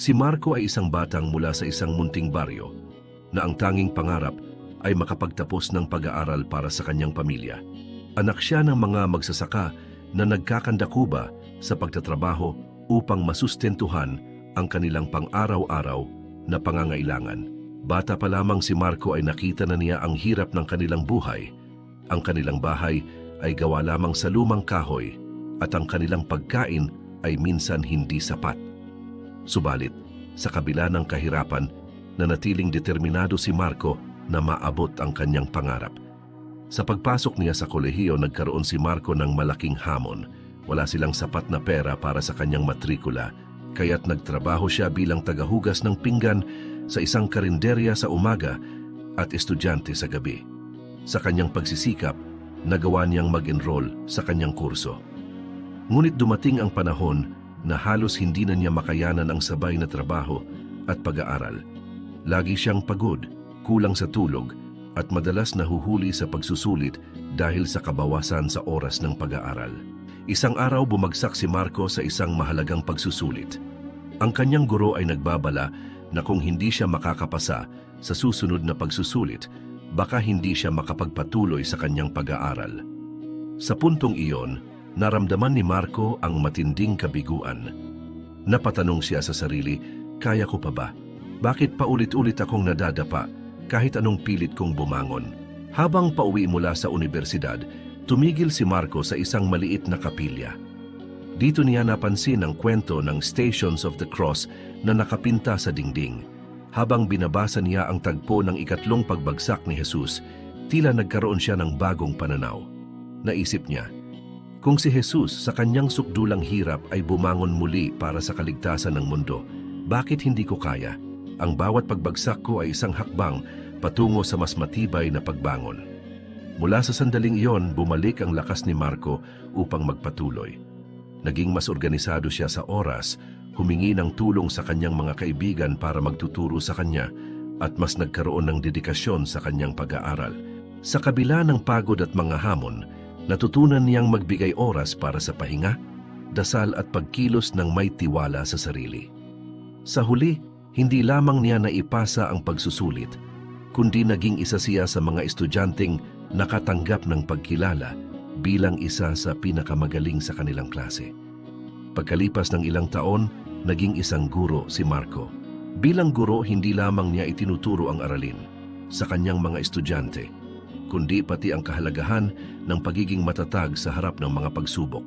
Si Marco ay isang batang mula sa isang munting baryo na ang tanging pangarap ay makapagtapos ng pag-aaral para sa kanyang pamilya. Anak siya ng mga magsasaka na nagkakandakuba sa pagtatrabaho upang masustentuhan ang kanilang pang-araw-araw na pangangailangan. Bata pa lamang si Marco ay nakita na niya ang hirap ng kanilang buhay. Ang kanilang bahay ay gawa lamang sa lumang kahoy at ang kanilang pagkain ay minsan hindi sapat. Subalit, sa kabila ng kahirapan, nanatiling determinado si Marco na maabot ang kanyang pangarap. Sa pagpasok niya sa kolehiyo, nagkaroon si Marco ng malaking hamon. Wala silang sapat na pera para sa kanyang matrikula, kaya't nagtrabaho siya bilang tagahugas ng pinggan sa isang karinderya sa umaga at estudyante sa gabi. Sa kanyang pagsisikap, nagawa niyang mag-enroll sa kanyang kurso. Ngunit dumating ang panahon na halos hindi na niya makayanan ang sabay na trabaho at pag-aaral. Lagi siyang pagod, kulang sa tulog, at madalas nahuhuli sa pagsusulit dahil sa kabawasan sa oras ng pag-aaral. Isang araw bumagsak si Marco sa isang mahalagang pagsusulit. Ang kanyang guro ay nagbabala na kung hindi siya makakapasa sa susunod na pagsusulit, baka hindi siya makapagpatuloy sa kanyang pag-aaral. Sa puntong iyon, naramdaman ni Marco ang matinding kabiguan. Napatanong siya sa sarili, kaya ko pa ba? Bakit paulit-ulit akong nadadapa kahit anong pilit kong bumangon? Habang pauwi mula sa universidad, tumigil si Marco sa isang maliit na kapilya. Dito niya napansin ang kwento ng Stations of the Cross na nakapinta sa dingding. Habang binabasa niya ang tagpo ng ikatlong pagbagsak ni Jesus, tila nagkaroon siya ng bagong pananaw. Naisip niya, kung si Jesus sa kanyang sukdulang hirap ay bumangon muli para sa kaligtasan ng mundo, bakit hindi ko kaya? Ang bawat pagbagsak ko ay isang hakbang patungo sa mas matibay na pagbangon. Mula sa sandaling iyon, bumalik ang lakas ni Marco upang magpatuloy. Naging mas organisado siya sa oras, humingi ng tulong sa kanyang mga kaibigan para magtuturo sa kanya at mas nagkaroon ng dedikasyon sa kanyang pag-aaral. Sa kabila ng pagod at mga hamon, natutunan niyang magbigay oras para sa pahinga, dasal at pagkilos ng may tiwala sa sarili. Sa huli, hindi lamang niya naipasa ang pagsusulit, kundi naging isa siya sa mga estudyanteng nakatanggap ng pagkilala bilang isa sa pinakamagaling sa kanilang klase. Pagkalipas ng ilang taon, naging isang guro si Marco. Bilang guro, hindi lamang niya itinuturo ang aralin sa kanyang mga estudyante, kundi pati ang kahalagahan ng pagiging matatag sa harap ng mga pagsubok.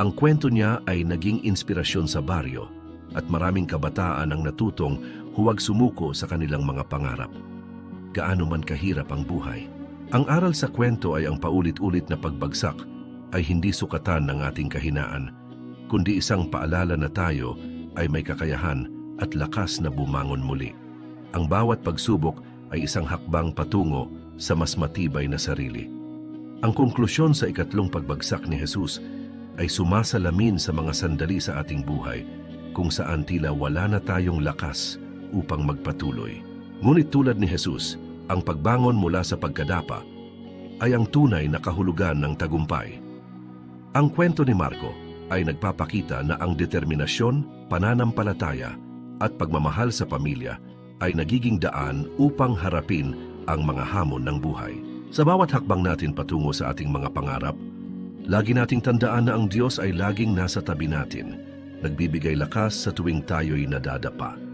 Ang kwento niya ay naging inspirasyon sa baryo at maraming kabataan ang natutong huwag sumuko sa kanilang mga pangarap. Gaano man kahirap ang buhay. Ang aral sa kwento ay ang paulit-ulit na pagbagsak ay hindi sukatan ng ating kahinaan, kundi isang paalala na tayo ay may kakayahan at lakas na bumangon muli. Ang bawat pagsubok ay isang hakbang patungo sa mas matibay na sarili. Ang konklusyon sa ikatlong pagbagsak ni Jesus ay sumasalamin sa mga sandali sa ating buhay kung saan tila wala na tayong lakas upang magpatuloy. Ngunit tulad ni Jesus, ang pagbangon mula sa pagkadapa ay ang tunay na kahulugan ng tagumpay. Ang kwento ni Marco ay nagpapakita na ang determinasyon, pananampalataya at pagmamahal sa pamilya ay nagiging daan upang harapin ang mga hamon ng buhay. Sa bawat hakbang natin patungo sa ating mga pangarap, lagi nating tandaan na ang Diyos ay laging nasa tabi natin, nagbibigay lakas sa tuwing tayo'y nadadapa.